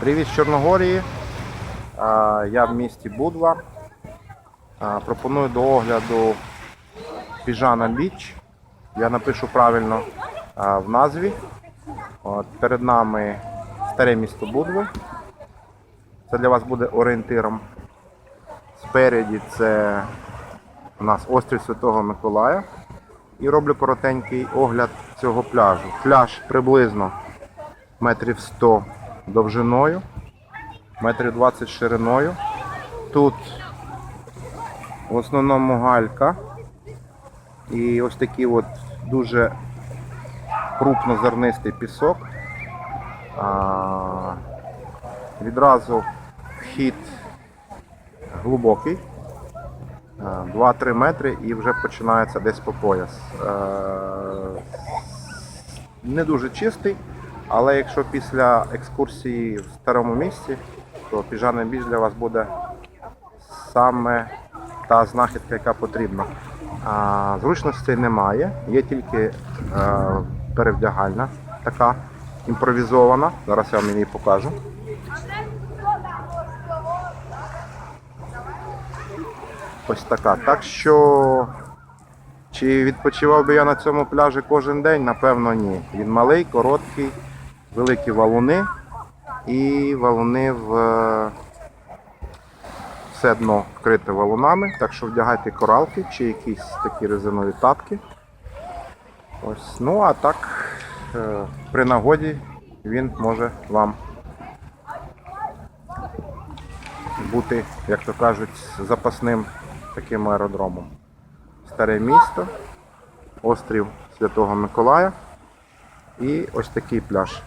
Привіт з Чорногорії. Я в місті Будва. Пропоную до огляду Піжана Біч. Я напишу правильно в назві. От, перед нами старе місто Будви. Це для вас буде орієнтиром. Спереді це у нас острів Святого Миколая. І роблю коротенький огляд цього пляжу. Пляж приблизно метрів 100 довжиною, метрів 20 шириною. Тут в основному галька і ось такий от дуже крупнозернистий пісок. А, відразу вхід глибокий. 2-3 метри і вже починається десь по пояс. Е, Не дуже чистий, але якщо після екскурсії в старому місці, то піжаний біч для вас буде саме та знахідка, яка потрібна. А, зручностей немає, є тільки е, перевдягальна, така імпровізована. Зараз я вам її покажу. Ось така. Так що, чи відпочивав би я на цьому пляжі кожен день? Напевно, ні. Він малий, короткий, великі валуни і валуни в е, все дно вкрите валунами. Так що вдягайте коралки чи якісь такі резинові тапки. Ось, ну а так, е, при нагоді він може вам бути, як то кажуть, запасним таким аеродромом. Старе місто, острів Святого Миколая і ось такий пляж.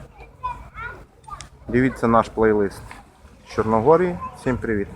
Дивіться наш плейлист з Чорногорії. Всім привіт!